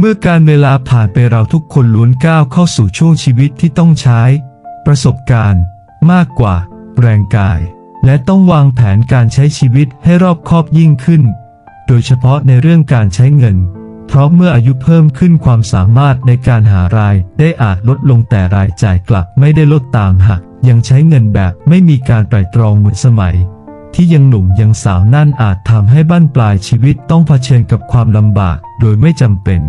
เมื่อการเวลาผ่านไปเราทุกคนล้วนก้าวเข้าสู่ช่วงชีวิตที่ต้องใช้ ประสบการณ์ มากกว่า แรงกาย และต้องวางแผนการใช้ชีวิตให้รอบคอบยิ่งขึ้น โดยเฉพาะในเรื่องการใช้เงิน เพราะเมื่ออายุเพิ่มขึ้นความสามารถในการหารายได้อาจลดลงแต่รายจ่ายกลับไม่ได้ลดตามหากยังใช้เงินแบบไม่มีการไตร่ตรองเหมือนสมัย ที่ยังหนุ่มยังสาวนั่นอาจทำให้บั้นปลายชีวิตต้องเผชิญกับความลำบากโดยไม่จำเป็น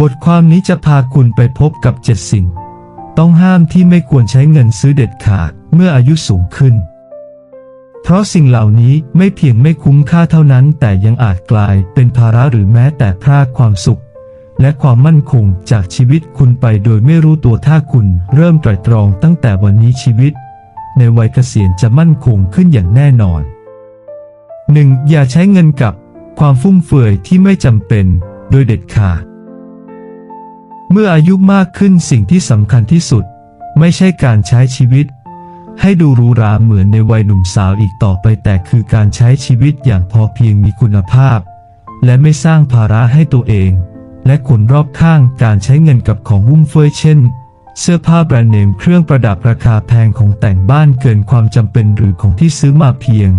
บทความนี้จะพาคุณไปพบกับเจ็ดสิ่ง ต้องห้ามที่ไม่ควรใช้เงินซื้อเด็ดขาดเมื่ออายุสูงขึ้น เพราะสิ่งเหล่านี้ไม่เพียงไม่คุ้มค่าเท่านั้น แต่ยังอาจกลายเป็นภาระหรือแม้แต่พรากความสุข และความมั่นคงจากชีวิตคุณไปโดยไม่รู้ตัวถ้าคุณเริ่มไตรตรองตั้งแต่วันนี้ชีวิต ในวัยเกษียณจะมั่นคงขึ้นอย่างแน่นอน 1. อย่าใช้เงินกับความฟุ่มเฟือยที่ไม่จำเป็นโดยเด็ดขาด เมื่ออายุมากขึ้นสิ่งที่สำคัญที่สุด ไม่ใช่การใช้ชีวิต ให้ดูรูราเหมือนในวัยหนุ่มสาวอีกต่อไปแต่คือการใช้ชีวิตอย่างพอเพียงมีคุณภาพ และไม่สร้างภาระให้ตัวเอง และคนรอบข้างการใช้เงินกับของวุ่มเฟือยเช่น เสื้อผ้าแบรนด์เนมเครื่องประดับราคาแพงของแต่งบ้านเกินความจำเป็นหรือของที่ซื้อมาเพียง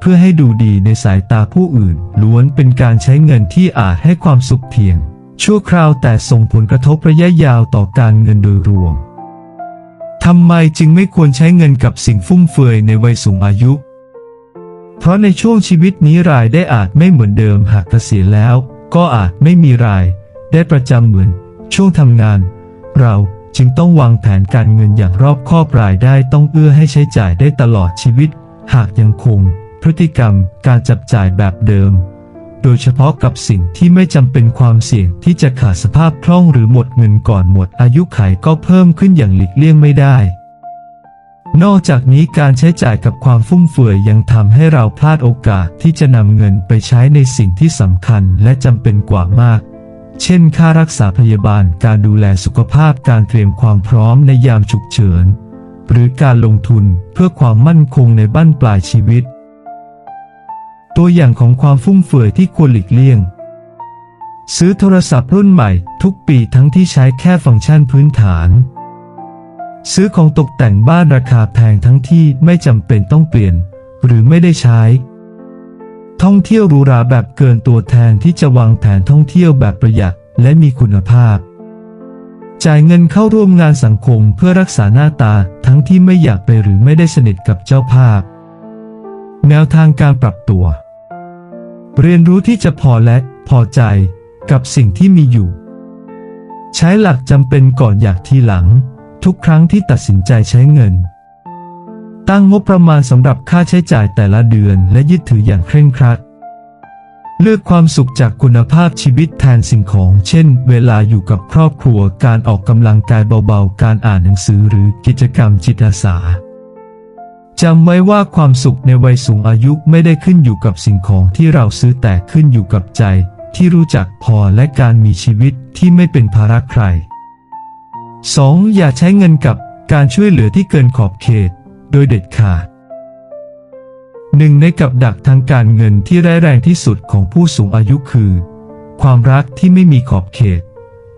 เพื่อให้ดูดีในสายตาผู้อื่น ล้วนเป็นการใช้เงินที่อาจให้ความสุขเพียง ชั่วคราวแต่ส่งผลกระทบระยะยาวต่อการเงินโดยรวมทำไมจึงไม่ควรใช้เงินกับสิ่งฟุ่มเฟือยในวัยสูงอายุ เพราะในช่วงชีวิตนี้รายได้อาจไม่เหมือนเดิมหากเกษียณแล้ว ก็อาจไม่มีราย ได้ประจำเหมือน ช่วงทำงาน เราจึงต้องวางแผนการเงินอย่างรอบคอบรายได้ต้องเอื้อให้ใช้จ่ายได้ตลอดชีวิต หากยังคง พฤติกรรมการจับจ่ายแบบเดิม โดยเฉพาะกับสิ่งที่ไม่จำเป็นความเสี่ยงที่จะขาดสภาพคล่องหรือหมดเงินก่อนหมดอายุไขก็เพิ่มขึ้นอย่างหลีกเลี่ยงไม่ได้ นอกจากนี้การใช้จ่ายกับความฟุ่มเฟือยยังทำให้เราพลาดโอกาสที่จะนำเงินไปใช้ในสิ่งที่สำคัญและจำเป็นกว่ามาก เช่น ค่ารักษาพยาบาล การดูแลสุขภาพ การเตรียมความพร้อมในยามฉุกเฉิน หรือการลงทุนเพื่อความมั่นคงในบั้นปลายชีวิต ตัวอย่างของความฟุ่มเฟือยที่ควรหลีกเลี่ยง ซื้อโทรศัพท์รุ่นใหม่ทุกปีทั้งที่ใช้แค่ฟังก์ชันพื้นฐาน ซื้อของตกแต่งบ้านราคาแพงทั้งที่ไม่จำเป็นต้องเปลี่ยน หรือไม่ได้ใช้ ท่องเที่ยวหรูหราแบบเกินตัวแทนที่จะวางแผนท่องเที่ยวแบบประหยัดและมีคุณภาพ จ่ายเงินเข้าร่วมงานสังคมเพื่อรักษาหน้าตาทั้งที่ไม่อยากไปหรือไม่ได้สนิทกับเจ้าภาพ แนวทางการปรับตัว เรียนรู้ที่จะพอและพอใจกับสิ่งที่มีอยู่ ใช้หลักจำเป็นก่อนอยากทีหลัง ทุกครั้งที่ตัดสินใจใช้เงิน ตั้งงบประมาณสำหรับค่าใช้จ่ายแต่ละเดือนและยึดถืออย่างเคร่งครัด เลือกความสุขจากคุณภาพชีวิตแทนสิ่งของ เช่น เวลาอยู่กับครอบครัว การออกกำลังกายเบาๆ การอ่านหนังสือหรือกิจกรรมจิตอาสา จำไว้ว่าความสุขในวัยสูงอายุไม่ได้ขึ้นอยู่กับสิ่งของที่เราซื้อแต่ขึ้นอยู่กับใจ ที่รู้จักพอและการมีชีวิตที่ไม่เป็นภาระใคร 2. อย่าใช้เงินกับการช่วยเหลือที่เกินขอบเขต โดยเด็ดขาดหนึ่งในกับดักทางการเงินที่ร้ายแรงที่สุดของผู้สูงอายุคือ ความรักที่ไม่มีขอบเขต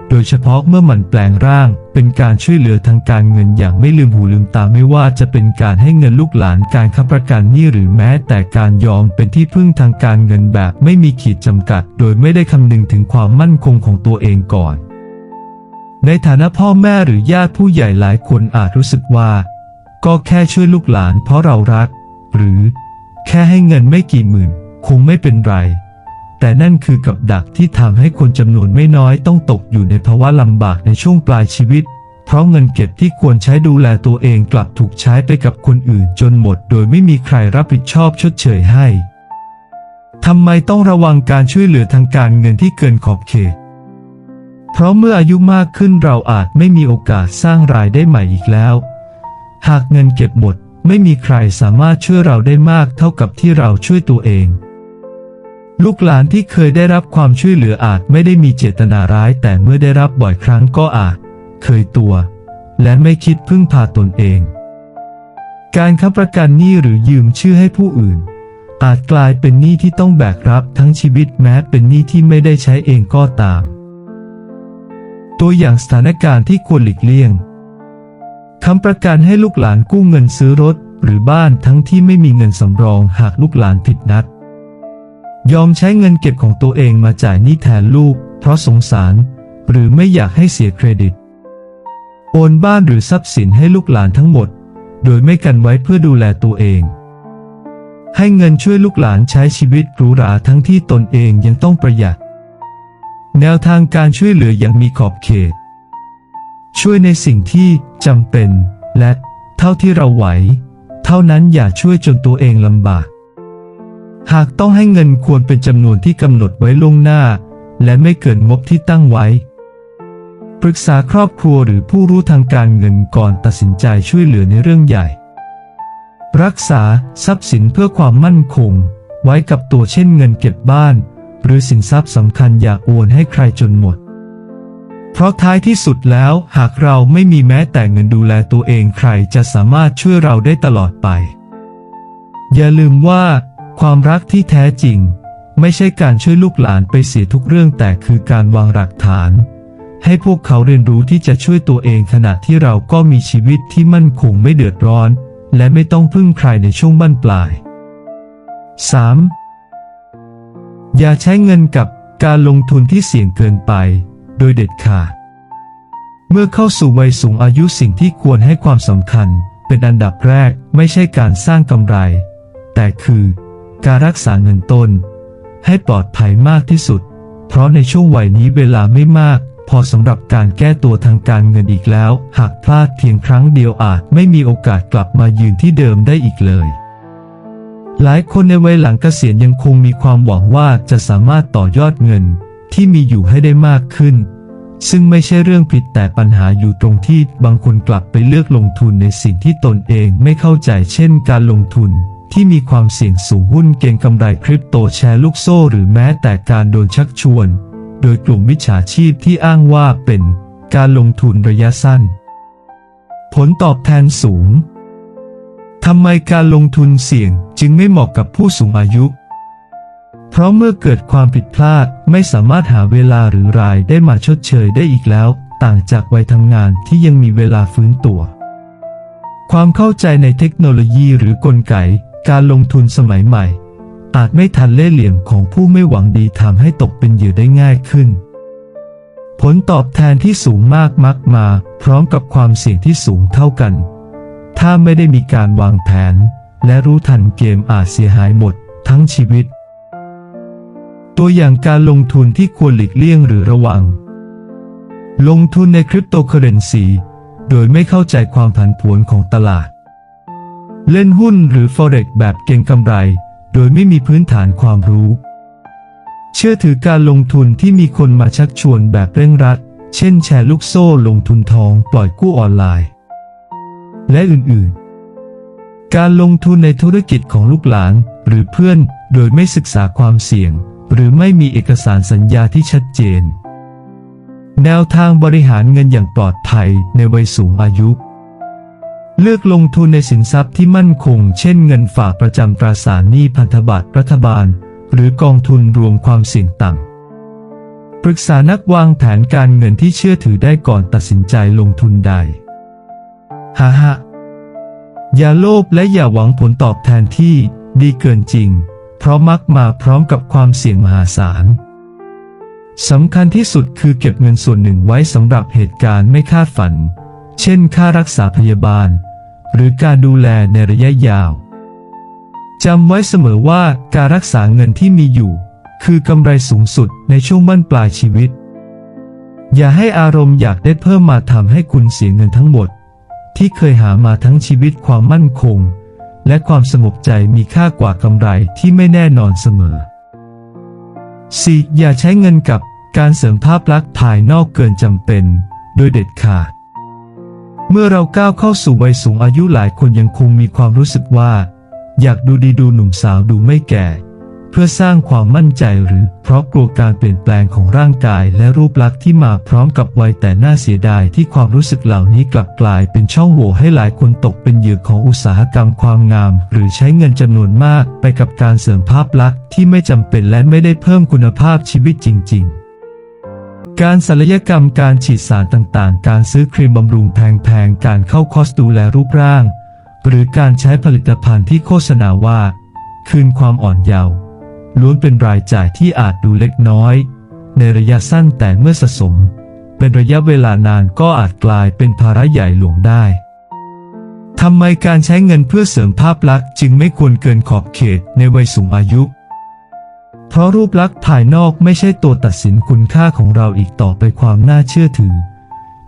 โดยเฉพาะเมื่อมันแปลงร่าง เป็นการช่วยเหลือทางการเงินอย่างไม่ลืมหูลืมตาไม่ว่าจะเป็นการให้เงินลูกหลานการค้ำประกันหนี้หรือแม้แต่การยอมเป็นที่พึ่งทางการเงินแบบไม่มีขีดจำกัด โดยไม่ได้คำนึงถึงความมั่นคงของตัวเองก่อน ในฐานะพ่อแม่หรือญาติผู้ใหญ่หลายคนอาจรู้สึกว่า ก็แค่ช่วยลูกหลานเพราะเรารัก หรือ แค่ให้เงินไม่กี่หมื่น คงไม่เป็นไร แต่นั่นคือกับดักที่ทำให้คนจำนวนไม่น้อยต้องตกอยู่ในภาวะลำบากในช่วงปลายชีวิต เพราะเงินเก็บที่ควรใช้ดูแลตัวเองกลับถูกใช้ไปกับคนอื่นจนหมด โดยไม่มีใครรับผิดชอบชดเชยให้ทำไมต้องระวังการช่วยเหลือทางการเงินที่เกินขอบเขต เพราะเมื่ออายุมากขึ้นเราอาจไม่มีโอกาสสร้างรายได้ใหม่อีกแล้ว หากเงินเก็บหมดไม่มีใครสามารถช่วยเราได้มากเท่ากับที่เราช่วยตัวเอง ลูกหลานที่เคยได้รับความช่วยเหลืออาจไม่ได้มีเจตนาร้าย แต่เมื่อได้รับบ่อยครั้งก็อาจ เคยตัว และไม่คิดพึ่งพาตนเอง การค้ำประกันหนี้หรือยืมชื่อให้ผู้อื่น อาจกลายเป็นหนี้ที่ต้องแบกรับทั้งชีวิตแม้เป็นหนี้ที่ไม่ได้ใช้เองก็ตาม ตัวอย่างสถานการณ์ที่ควรหลีกเลี่ยงคำประกันให้ลูกหลานกู้เงินซื้อรถ หรือบ้านทั้งที่ไม่มีเงินสำรองหากลูกหลานผิดนัด ยอมใช้เงินเก็บของตัวเองมาจ่ายหนี้แทนลูก เพราะสงสาร หรือไม่อยากให้เสียเครดิต โอนบ้านหรือทรัพย์สินให้ลูกหลานทั้งหมด โดยไม่กันไว้เพื่อดูแลตัวเอง ให้เงินช่วยลูกหลานใช้ชีวิตหรูหราทั้งที่ตนเองยังต้องประหยัด แนวทางการช่วยเหลืออย่างมีขอบเขต ช่วยในสิ่งที่จำเป็น และเท่าที่เราไหว เท่านั้นอย่าช่วยจนตัวเองลำบาก หากต้องให้เงินควรเป็นจำนวนที่กำหนดไว้ล่วงหน้า และไม่เกินงบที่ตั้งไว้ ปรึกษาครอบครัวหรือผู้รู้ทางการเงินก่อนตัดสินใจช่วยเหลือในเรื่องใหญ่ รักษาทรัพย์สินเพื่อความมั่นคง ไว้กับตัวเช่นเงินเก็บบ้าน หรือสินทรัพย์สำคัญอย่าโอนให้ใครจนหมด เพราะท้ายที่สุดแล้วหากเราไม่มีแม้แต่เงินดูแลตัวเองใครจะสามารถช่วยเราได้ตลอดไป อย่าลืมว่า ความรักที่แท้จริง ไม่ใช่การช่วยลูกหลานไปเสียทุกเรื่องแต่คือการวางหลักฐาน ให้พวกเขาเรียนรู้ที่จะช่วยตัวเองขณะที่เราก็มีชีวิตที่มั่นคงไม่เดือดร้อน และไม่ต้องพึ่งใครในช่วงบั้นปลาย 3. อย่าใช้เงินกับการลงทุนที่เสี่ยงเกินไป โดยเด็ดขาด เมื่อเข้าสู่วัยสูงอายุสิ่งที่ควรให้ความสำคัญ เป็นอันดับแรกไม่ใช่การสร้างกำไร แต่คือ การรักษาเงินต้น ให้ปลอดภัยมากที่สุด เพราะในช่วงวัยนี้เวลาไม่มาก พอสำหรับการแก้ตัวทางการเงินอีกแล้ว หากพลาดเพียงครั้งเดียวอาจไม่มีโอกาสกลับมายืนที่เดิมได้อีกเลย หลายคนในวัยหลังเกษียณยังคงมีความหวังว่าจะสามารถต่อยอดเงินที่มีอยู่ให้ได้มากขึ้นซึ่งไม่ใช่เรื่องผิดแต่ปัญหาอยู่ตรงที่บางคนกลับไปเลือกลงทุนในสิ่งที่ตนเองไม่เข้าใจเช่นการลงทุน ที่มีความเสี่ยงสูงหุ้นเก็งกำไรคริปโตแชร์ลูกโซ่หรือแม้แต่การโดนชักชวน โดยกลุ่มมิจฉาชีพที่อ้างว่าเป็นการลงทุนระยะสั้น ผลตอบแทนสูงทำไมการลงทุนเสี่ยงจึงไม่เหมาะกับผู้สูงอายุ เพราะเมื่อเกิดความผิดพลาดไม่สามารถหาเวลาหรือรายได้มาชดเชยได้อีกแล้ว ต่างจากวัยทำงานที่ยังมีเวลาฟื้นตัว ความเข้าใจในเทคโนโลยีหรือกลไก การลงทุนสมัยใหม่ อาจไม่ทันเล่ห์เหลี่ยมของผู้ไม่หวังดีทำให้ตกเป็นเหยื่อได้ง่ายขึ้น ผลตอบแทนที่สูงมากมักมา พร้อมกับความเสี่ยงที่สูงเท่ากัน ถ้าไม่ได้มีการวางแผน และรู้ทันเกมอาจเสียหายหมด ทั้งชีวิต ตัวอย่างการลงทุนที่ควรหลีกเลี่ยงหรือระวัง ลงทุนในคริปโตเคอเรนซีโดยไม่เข้าใจความผันผวนของตลาด เล่นหุ้นหรือ Forex แบบเก็งกำไร โดยไม่มีพื้นฐานความรู้ เชื่อถือการลงทุนที่มีคนมาชักชวนแบบเร่งรัด เช่นแชร์ลูกโซ่ลงทุนทองปล่อยกู้ออนไลน์ และอื่นๆ การลงทุนในธุรกิจของลูกหลานหรือเพื่อนโดยไม่ศึกษาความเสี่ยง หรือไม่มีเอกสารสัญญาที่ชัดเจน แนวทางบริหารเงินอย่างปลอดภัยในวัยสูงอายุ เลือกลงทุนในสินทรัพย์ที่มั่นคง เช่นเงินฝากประจำตราสารหนี้พันธบัตรรัฐบาล หรือกองทุนรวมความเสี่ยงต่ำ ปรึกษานักวางแผนการเงินที่เชื่อถือได้ก่อนตัดสินใจลงทุนใดฮ่าฮะอย่าโลภและอย่าหวังผลตอบแทนที่ดีเกินจริง เพราะมักมาพร้อมกับความเสี่ยงมหาศาลสำคัญที่สุดคือเก็บเงินส่วนหนึ่งไว้สำหรับเหตุการณ์ไม่คาดฝัน เช่น ค่ารักษาพยาบาล หรือการดูแลในระยะยาวจำไว้เสมอว่าการรักษาเงินที่มีอยู่ คือกำไรสูงสุดในช่วงบั้นปลายชีวิต อย่าให้อารมณ์อยากได้เพิ่มมาทำให้คุณเสียเงินทั้งหมด ที่เคยหามาทั้งชีวิตความมั่นคง และความสงบใจมีค่ากว่ากำไรที่ไม่แน่นอนเสมอ 4. อย่าใช้เงินกับการเสริมภาพลักษณ์ภายนอกเกินจำเป็น โดยเด็ดขาด เมื่อเราก้าวเข้าสู่วัยสูงอายุหลายคนยังคงมีความรู้สึกว่า อยากดูดีดูหนุ่มสาวดูไม่แก่ เพื่อสร้างความมั่นใจหรือเพราะกลัวการเปลี่ยนแปลงของร่างกายและรูปลักษณ์ที่มาพร้อมกับวัยแต่น่าเสียดายที่ความรู้สึกเหล่านี้กลับกลายเป็นช่องโหว่ให้หลายคนตกเป็นเหยื่อของอุตสาหกรรมความงาม หรือใช้เงินจำนวนมากไปกับการเสริมภาพลักษณ์ที่ไม่จำเป็นและไม่ได้เพิ่มคุณภาพชีวิตจริง ๆ การศัลยกรรมการฉีดสารต่างๆ การซื้อครีมบำรุงแพงๆ การเข้าคอสดูแลรูปร่าง หรือการใช้ผลิตภัณฑ์ที่โฆษณาว่า คืนความอ่อนเยาว์ล้วนเป็นรายจ่ายที่อาจดูเล็กน้อย ในระยะสั้นแต่เมื่อสะสม เป็นระยะเวลานานก็อาจกลายเป็นภาระใหญ่หลวงได้ทำไมการใช้เงินเพื่อเสริมภาพลักษณ์จึงไม่ควรเกินขอบเขตในวัยสูงอายุ เพราะรูปลักษณ์ภายนอกไม่ใช่ตัวตัดสินคุณค่าของเราอีกต่อไปความน่าเชื่อถือ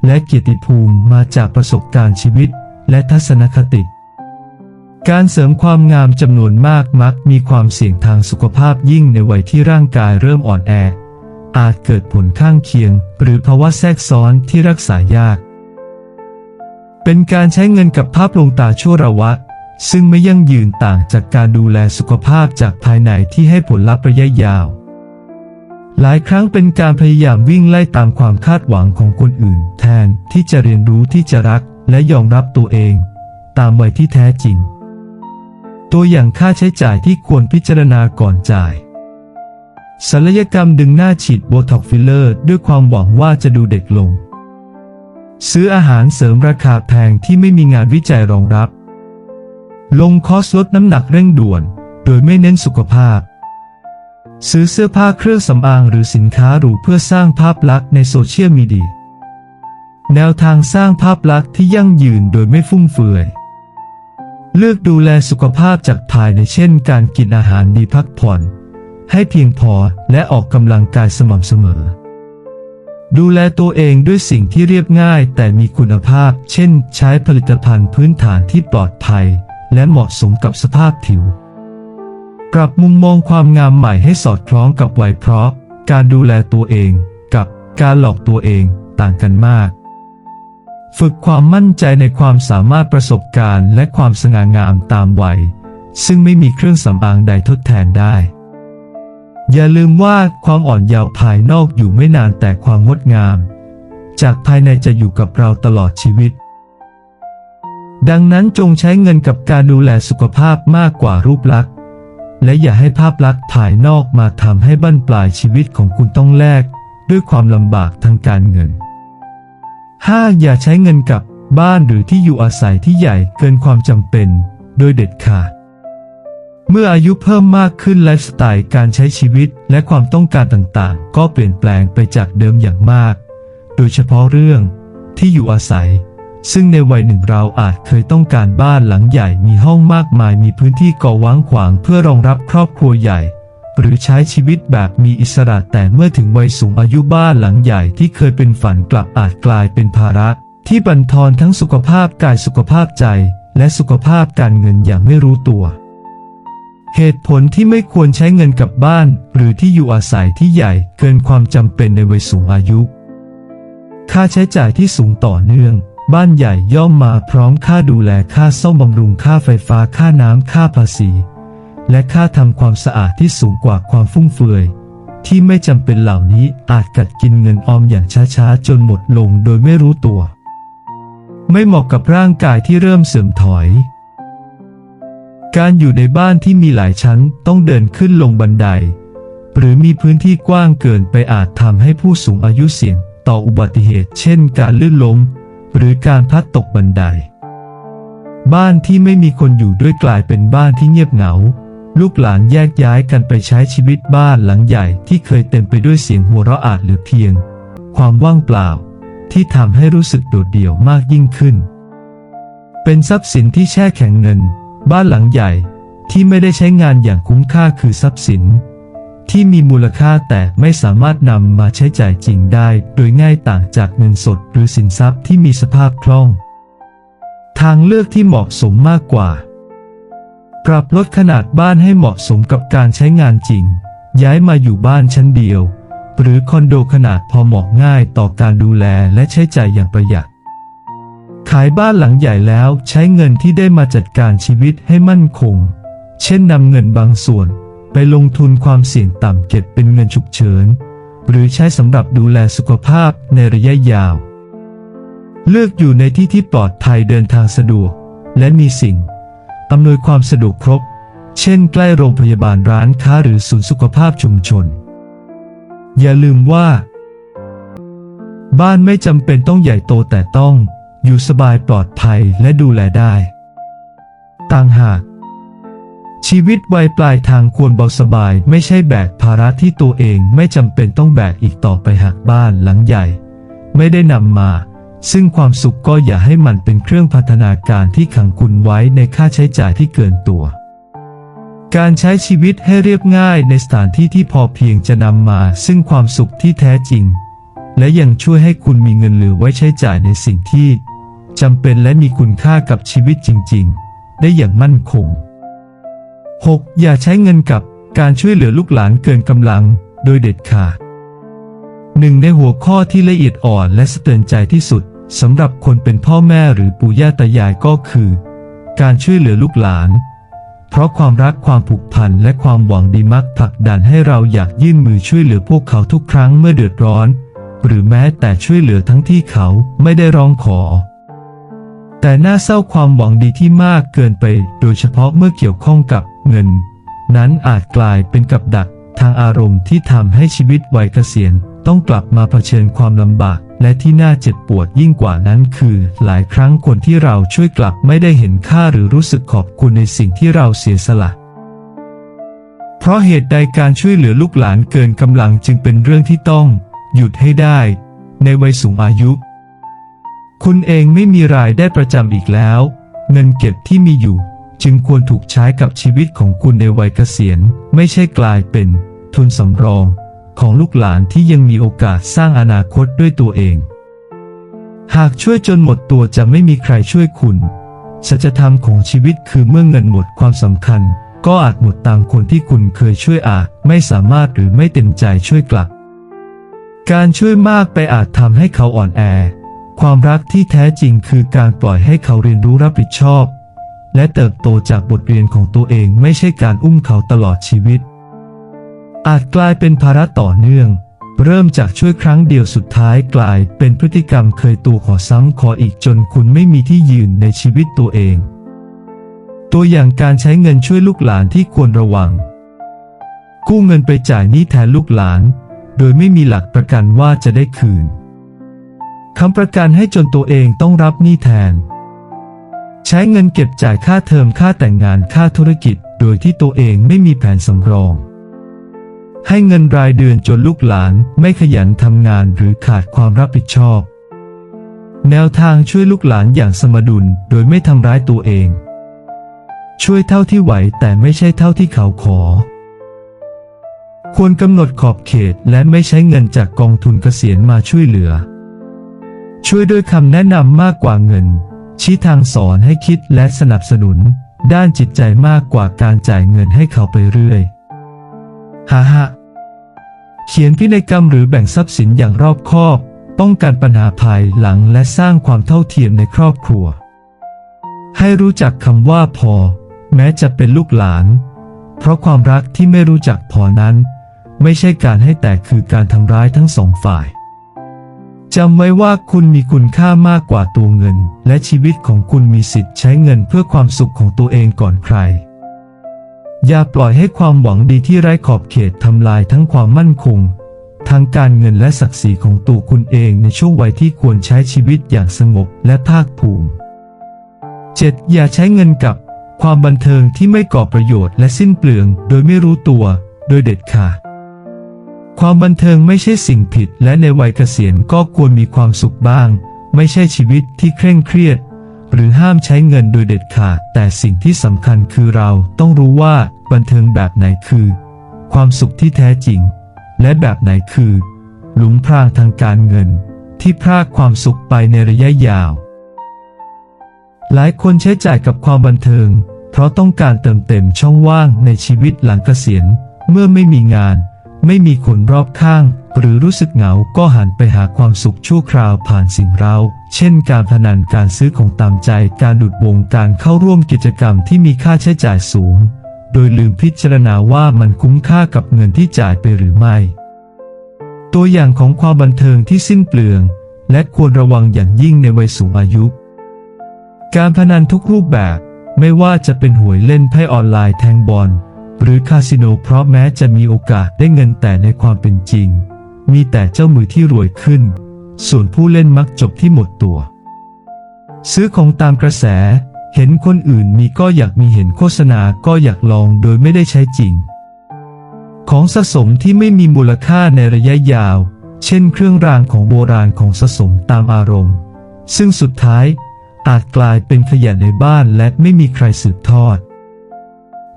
และเกียรติภูมิมาจากประสบการณ์ชีวิตและทัศนคติ การเสริมความงามจำนวนมากมักมีความเสี่ยงทางสุขภาพยิ่งในวัยที่ร่างกายเริ่มอ่อนแอ อาจเกิดผลข้างเคียง หรือภาวะแทรกซ้อนที่รักษายาก เป็นการใช้เงินกับภาพลวงตาชั่วระวะ ซึ่งไม่ยั่งยืนต่างจากการดูแลสุขภาพจากภายในที่ให้ผลลัพธ์ระยะยาว หลายครั้งเป็นการพยายามวิ่งไล่ตามความคาดหวังของคนอื่น แทนที่จะเรียนรู้ที่จะรักและยอมรับตัวเอง ตามวัยที่แท้จริง ตัวอย่างค่าใช้จ่ายที่ควรพิจารณาก่อนจ่ายศัลยกรรมดึงหน้าฉีดโบท็อกฟิลเลอร์ด้วยความหวังว่าจะดูเด็กลง ซื้ออาหารเสริมราคาแพงที่ไม่มีงานวิจัยรองรับ ลงคอสลดน้ำหนักเร่งด่วน โดยไม่เน้นสุขภาพ ซื้อเสื้อผ้าเครื่องสำอางหรือสินค้าหรูเพื่อสร้างภาพลักษณ์ในโซเชียลมีเดีย แนวทางสร้างภาพลักษณ์ที่ยั่งยืนโดยไม่ฟุ่มเฟือย เลือกดูแลสุขภาพจากภายในเช่น การกินอาหารดีพักผ่อน ให้เพียงพอและออกกำลังกายสม่ำเสมอ ดูแลตัวเองด้วยสิ่งที่เรียบง่ายแต่มีคุณภาพ เช่น ใช้ผลิตภัณฑ์พื้นฐานที่ปลอดภัย และเหมาะสมกับสภาพผิว ปรับมุมมองความงามใหม่ให้สอดคล้องกับวัยเพราะ การดูแลตัวเองกับการหลอกตัวเองต่างกันมาก ฝึกความมั่นใจในความสามารถประสบการณ์และความสง่างามตามวัย ซึ่งไม่มีเครื่องสำอางใดทดแทนได้ อย่าลืมว่าความอ่อนเยาว์ภายนอกอยู่ไม่นานแต่ความงดงาม จากภายในจะอยู่กับเราตลอดชีวิต ดังนั้นจงใช้เงินกับการดูแลสุขภาพมากกว่ารูปลักษณ์ และอย่าให้ภาพลักษณ์ภายนอกมาทำให้บั้นปลายชีวิตของคุณต้องแลกด้วยความลำบากทางการเงิน 5. อย่าใช้เงินกับบ้านหรือที่อยู่อาศัยที่ใหญ่เกินความจำเป็น โดยเด็ดขาด เมื่ออายุเพิ่มมากขึ้นไลฟ์สไตล์การใช้ชีวิตและความต้องการต่างๆ ก็เปลี่ยนแปลงไปจากเดิมอย่างมาก โดยเฉพาะเรื่องที่อยู่อาศัย ซึ่งในวัยหนึ่งเราอาจเคยต้องการบ้านหลังใหญ่มีห้องมากมายมีพื้นที่ก่อว้างขวางเพื่อรองรับครอบครัวใหญ่ หรือใช้ชีวิตแบบมีอิสระแต่เมื่อถึงวัยสูงอายุบ้านหลังใหญ่ที่เคยเป็นฝันกลับอาจกลายเป็นภาระ ที่บั่นทอนทั้งสุขภาพกายสุขภาพใจ และสุขภาพการเงินอย่างไม่รู้ตัว เหตุผลที่ไม่ควรใช้เงินกับบ้าน หรือที่อยู่อาศัยที่ใหญ่เกินความจำเป็นในวัยสูงอายุ ค่าใช้จ่ายที่สูงต่อเนื่อง บ้านใหญ่ย่อมมาพร้อมค่าดูแลค่าซ่อมบำรุงค่าไฟฟ้าค่าน้ำค่าภาษี และค่าทำความสะอาดที่สูงกว่าความฟุ่มเฟือย ที่ไม่จำเป็นเหล่านี้อาจกัดกินเงินออมอย่างช้าๆ จนหมดลงโดยไม่รู้ตัว ไม่เหมาะกับร่างกายที่เริ่มเสื่อมถอย การอยู่ในบ้านที่มีหลายชั้นต้องเดินขึ้นลงบันได หรือมีพื้นที่กว้างเกินไปอาจทำให้ผู้สูงอายุเสี่ยงต่ออุบัติเหตุ เช่น การลื่นล้ม หรือการพลัดตกบันได บ้านที่ไม่มีคนอยู่ด้วยกลายเป็นบ้านที่เงียบเหงา ลูกหลานแยกย้ายกันไปใช้ชีวิตบ้านหลังใหญ่ที่เคยเต็มไปด้วยเสียงหัวเราะอาจเหลือเพียง ความว่างเปล่า ที่ทำให้รู้สึกโดดเดี่ยวมากยิ่งขึ้น เป็นทรัพย์สินที่แช่แข็งเงิน บ้านหลังใหญ่ที่ไม่ได้ใช้งานอย่างคุ้มค่าคือทรัพย์สิน ที่มีมูลค่าแต่ไม่สามารถนำมาใช้จ่ายจริงได้ โดยง่ายต่างจากเงินสดหรือสินทรัพย์ที่มีสภาพคล่อง ทางเลือกที่เหมาะสมมากกว่า ปรับลดขนาดบ้านให้เหมาะสมกับการใช้งานจริง ย้ายมาอยู่บ้านชั้นเดียว หรือคอนโดขนาดพอเหมาะง่ายต่อการดูแลและใช้จ่ายอย่างประหยัด ขายบ้านหลังใหญ่แล้วใช้เงินที่ได้มาจัดการชีวิตให้มั่นคง เช่นนำเงินบางส่วน ลงทุนความเสี่ยงต่ำเก็บเป็นเงินฉุกเฉิน หรือใช้สำหรับดูแลสุขภาพในระยะยาว เลือกอยู่ในที่ที่ปลอดภัยเดินทางสะดวก และมีสิ่งอำนวยความสะดวกครบ เช่นใกล้โรงพยาบาลร้านค้าหรือศูนย์สุขภาพชุมชน อย่าลืมว่า บ้านไม่จำเป็นต้องใหญ่โตแต่ต้องอยู่สบายปลอดภัยและดูแลได้ ต่างหาก ชีวิตวัยปลายทางควรเบาสบาย ไม่ใช่แบกภาระที่ตัวเองไม่จำเป็นต้องแบกอีกต่อไปหากบ้านหลังใหญ่ ไม่ได้นำมา ซึ่งความสุขก็อย่าให้มันเป็นเครื่องพัฒนาการที่ขังคุณไว้ในค่าใช้จ่ายที่เกินตัว การใช้ชีวิตให้เรียบง่ายในสถานที่ที่พอเพียงจะนำมา ซึ่งความสุขที่แท้จริง และยังช่วยให้คุณมีเงินเหลือไว้ใช้จ่ายในสิ่งที่จำเป็นและมีคุณค่ากับชีวิตจริง ๆ ได้อย่างมั่นคง 6. อย่าใช้เงินกับการช่วยเหลือลูกหลานเกินกำลัง โดยเด็ดขาดหนึ่งในหัวข้อที่ละเอียดอ่อนและสะเทือนใจที่สุดสำหรับคนเป็นพ่อแม่หรือปู่ย่าตายายก็คือ การช่วยเหลือลูกหลาน เพราะความรักความผูกพันและความหวังดีมักผลักดันให้เราอยากยื่นมือช่วยเหลือพวกเขาทุกครั้งเมื่อเดือดร้อน หรือแม้แต่ช่วยเหลือทั้งที่เขาไม่ได้ร้องขอ แต่น่าเศร้าความหวังดีที่มากเกินไป โดยเฉพาะเมื่อเกี่ยวข้องกับ เงิน นั้นอาจกลายเป็นกับดักทางอารมณ์ที่ทำให้ชีวิตวัยเกษียณต้องกลับมาเผชิญความลำบาก และที่น่าเจ็บปวดยิ่งกว่านั้นคือ หลายครั้งคนที่เราช่วยกลับไม่ได้เห็นค่าหรือรู้สึกขอบคุณในสิ่งที่เราเสียสละ เพราะเหตุใดการช่วยเหลือลูกหลานเกินกำลังจึงเป็นเรื่องที่ต้อง หยุดให้ได้ ในวัยสูงอายุ คุณเองไม่มีรายได้ประจำอีกแล้ว เงินเก็บที่มีอยู่ จึงควรถูกใช้กับชีวิตของคุณในวัยเกษียณ ไม่ใช่กลายเป็นทุนสำรองของลูกหลานที่ยังมีโอกาสสร้างอนาคตด้วยตัวเอง หากช่วยจนหมดตัวจะไม่มีใครช่วยคุณ สัจธรรมของชีวิตคือเมื่อเงินหมดความสำคัญ ก็อาจหมดตามคนที่คุณเคยช่วยอาจไม่สามารถหรือไม่เต็มใจช่วยกลับ การช่วยมากไปอาจทำให้เขาอ่อนแอ ความรักที่แท้จริงคือการปล่อยให้เขาเรียนรู้รับผิดชอบ และเติบโตจากบทเรียนของตัวเองไม่ใช่การอุ้มเขาตลอดชีวิต อาจกลายเป็นภาระต่อเนื่อง เริ่มจากช่วยครั้งเดียวสุดท้ายกลายเป็นพฤติกรรมเคยตัวขอซ้ำขออีกจนคุณไม่มีที่ยืนในชีวิตตัวเอง ตัวอย่างการใช้เงินช่วยลูกหลานที่ควรระวัง กู้เงินไปจ่ายหนี้แทนลูกหลาน โดยไม่มีหลักประกันว่าจะได้คืน คำประกันให้จนตัวเองต้องรับหนี้แทน ใช้เงินเก็บจ่ายค่าเทอมค่าแต่งงานค่าธุรกิจ โดยที่ตัวเองไม่มีแผนสำรอง ให้เงินรายเดือนจนลูกหลานไม่ขยันทำงานหรือขาดความรับผิดชอบ แนวทางช่วยลูกหลานอย่างสมดุลโดยไม่ทำร้ายตัวเอง ช่วยเท่าที่ไหวแต่ไม่ใช่เท่าที่เขาขอ ควรกำหนดขอบเขตและไม่ใช้เงินจากกองทุนเกษียณมาช่วยเหลือ ช่วยด้วยคำแนะนำมากกว่าเงิน ชี้ทางสอนให้คิดและสนับสนุน ด้านจิตใจมากกว่าการจ่ายเงินให้เขาไปเรื่อยฮ่าฮเขียนพินัยกรรมหรือแบ่งทรัพย์สินอย่างรอบคอบ ป้องกันปัญหาภายหลังและสร้างความเท่าเทียมในครอบครัว ให้รู้จักคำว่าพอ แม้จะเป็นลูกหลาน เพราะความรักที่ไม่รู้จักพอนั้น ไม่ใช่การให้แต่คือการทำร้ายทั้งสองฝ่าย จำไว้ว่าคุณมีคุณค่ามากกว่าตัวเงิน และชีวิตของคุณมีสิทธิ์ใช้เงินเพื่อความสุขของตัวเองก่อนใคร อย่าปล่อยให้ความหวังดีที่ไร้ขอบเขตทำลายทั้งความมั่นคง ทางการเงินและศักดิ์ศรีของตัวคุณเองในช่วงวัยที่ควรใช้ชีวิตอย่างสงบและภาคภูมิ 7. อย่าใช้เงินกับความบันเทิงที่ไม่ก่อประโยชน์และสิ้นเปลือง โดยไม่รู้ตัว โดยเด็ดขาด ความบันเทิงไม่ใช่สิ่งผิด และในวัยเกษียณก็ควรมีความสุขบ้าง ไม่ใช่ชีวิตที่เคร่งเครียด หรือห้ามใช้เงินโดยเด็ดขาด แต่สิ่งที่สำคัญคือเราต้องรู้ว่าบันเทิงแบบไหนคือ ความสุขที่แท้จริง และแบบไหนคือ หลุมพรางทางการเงิน ที่พรากความสุขไปในระยะยาว หลายคนใช้จ่ายกับความบันเทิง เพราะต้องการเติมเต็มช่องว่างในชีวิตหลังเกษียณเมื่อไม่มีงาน ไม่มีคนรอบข้าง หรือรู้สึกเหงาก็หันไปหาความสุขชั่วคราวผ่านสิ่งเรา เช่นการพนันการซื้อของตามใจการดูดวงการเข้าร่วมกิจกรรมที่มีค่าใช้จ่ายสูง โดยลืมพิจารณาว่ามันคุ้มค่ากับเงินที่จ่ายไปหรือไม่ ตัวอย่างของความบันเทิงที่สิ้นเปลือง และควรระวังอย่างยิ่งในวัยสูงอายุ การพนันทุกรูปแบบไม่ว่าจะเป็นหวยเล่นไพ่ออนไลน์แทงบอล หรือคาสิโนเพราะแม้จะมีโอกาสได้เงินแต่ในความเป็นจริง มีแต่เจ้ามือที่รวยขึ้น ส่วนผู้เล่นมักจบที่หมดตัว ซื้อของตามกระแส เห็นคนอื่นมีก็อยากมีเห็นโฆษณาก็อยากลองโดยไม่ได้ใช้จริง ของสะสมที่ไม่มีมูลค่าในระยะยาว เช่น เครื่องรางของโบราณของสะสมตามอารมณ์ ซึ่งสุดท้ายอาจกลายเป็นขยะในบ้านและไม่มีใครสืบทอด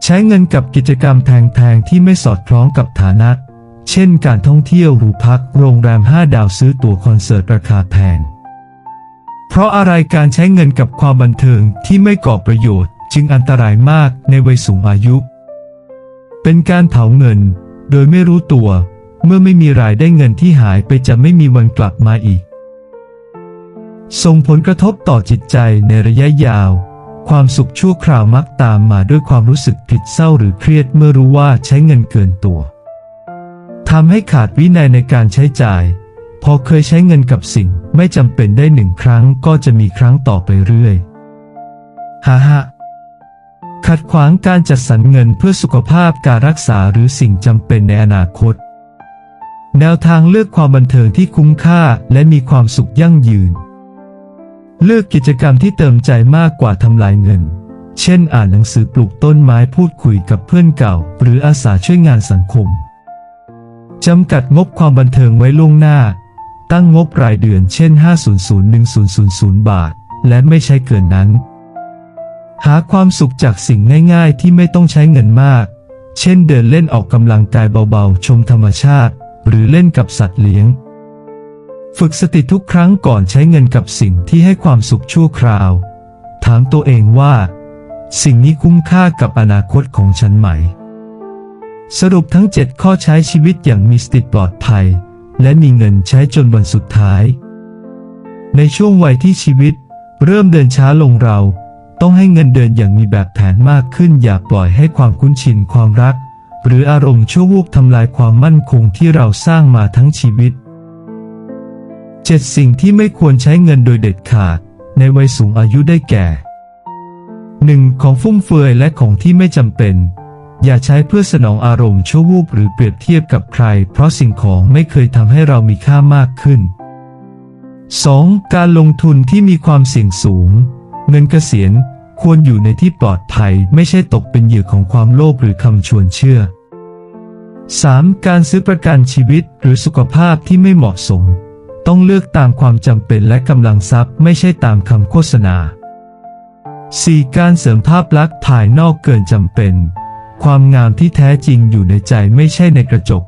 ใช้เงินกับกิจกรรมแพงๆที่ไม่สอดคล้องกับฐานะ เช่นการท่องเที่ยวหรูพักโรงแรม 5 ดาวซื้อตั๋วคอนเสิร์ตราคาแพง เพราะอะไรการใช้เงินกับความบันเทิงที่ไม่ก่อประโยชน์ จึงอันตรายมากในวัยสูงอายุ เป็นการเผาเงิน โดยไม่รู้ตัว เมื่อไม่มีรายได้เงินที่หายไปจะไม่มีวันกลับมาอีก ส่งผลกระทบต่อจิตใจในระยะยาว ความสุขชั่วคราวมักตามมาด้วยความรู้สึกผิดเศร้าหรือเครียดเมื่อรู้ว่าใช้เงินเกินตัวทำให้ขาดวินัยในการใช้จ่าย พอเคยใช้เงินกับสิ่งไม่จำเป็นได้หนึ่งครั้งก็จะมีครั้งต่อไปเรื่อยฮ่าฮ่าขัดขวางการจัดสรรเงินเพื่อสุขภาพการรักษาหรือสิ่งจำเป็นในอนาคต แนวทางเลือกความบันเทิงที่คุ้มค่าและมีความสุขยั่งยืน เลือกกิจกรรมที่เติมใจมากกว่าทำลายเงิน เช่นอ่านหนังสือปลูกต้นไม้พูดคุยกับเพื่อนเก่า หรืออาสาช่วยงานสังคม จำกัดงบความบันเทิงไว้ล่วงหน้า ตั้งงบรายเดือนเช่น 500-1000 บาท และไม่ใช้เกินนั้น หาความสุขจากสิ่งง่ายๆ ที่ไม่ต้องใช้เงินมาก เช่นเดินเล่นออกกำลังกายเบาๆ ชมธรรมชาติ หรือเล่นกับสัตว์เลี้ยง ฝึกสติทุกครั้งก่อนใช้เงินกับสิ่งที่ให้ความสุขชั่วคราว ถามตัวเองว่า สิ่งนี้คุ้มค่ากับอนาคตของฉันไหม สรุปทั้ง 7 ข้อใช้ชีวิตอย่างมีสติปลอดภัย และมีเงินใช้จนวันสุดท้าย ในช่วงวัยที่ชีวิต เริ่มเดินช้าลงเราต้องให้เงินเดินอย่างมีแบบแผนมากขึ้น อย่าปล่อยให้ความคุ้นชินความรัก หรืออารมณ์ชั่ววูบทำลายความมั่นคงที่เราสร้างมาทั้งชีวิต 7 สิ่งที่ไม่ควรใช้เงินโดยเด็ดขาด ในวัยสูงอายุได้แก่ 1. ของฟุ่มเฟือยและของที่ไม่จำเป็น อย่าใช้เพื่อสนองอารมณ์ชั่ววูบหรือเปรียบเทียบกับใคร เพราะสิ่งของไม่เคยทำให้เรามีค่ามากขึ้น 2. การลงทุนที่มีความเสี่ยงสูง เงินเกษียณควรอยู่ในที่ปลอดภัย ไม่ใช่ตกเป็นเหยื่อของความโลภหรือคำชวนเชื่อ 3. การซื้อประกันชีวิตหรือสุขภาพที่ไม่เหมาะสม ต้องเลือกตามความจำเป็นและกำลังทรัพย์ไม่ใช่ตามคำโฆษณา 4. การเสริมภาพลักษณ์ภายนอกเกินจำเป็น ความงามที่แท้จริงอยู่ในใจไม่ใช่ในกระจก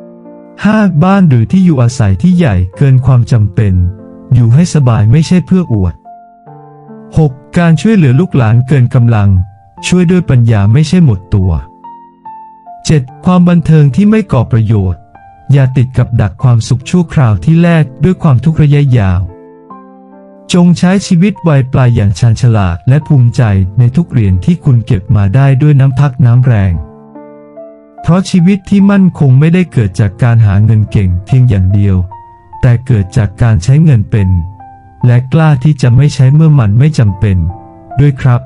5. บ้านหรือที่อยู่อาศัยที่ใหญ่เกินความจำเป็น อยู่ให้สบายไม่ใช่เพื่ออวด 6. การช่วยเหลือลูกหลานเกินกำลัง ช่วยด้วยปัญญาไม่ใช่หมดตัว 7. ความบันเทิงที่ไม่ก่อประโยชน์ อย่าติดกับดักความสุขชั่วคราวที่แลกด้วยความทุกข์ระยะยาว จงใช้ชีวิตวัยปลายอย่างชาญฉลาดและภูมิใจในทุกเหรียญที่คุณเก็บมาได้ด้วยน้ำพักน้ำแรง เพราะชีวิตที่มั่นคงไม่ได้เกิดจากการหาเงินเก่งเพียงอย่างเดียว แต่เกิดจากการใช้เงินเป็น และกล้าที่จะไม่ใช้เมื่อมันไม่จำเป็น ด้วยครับ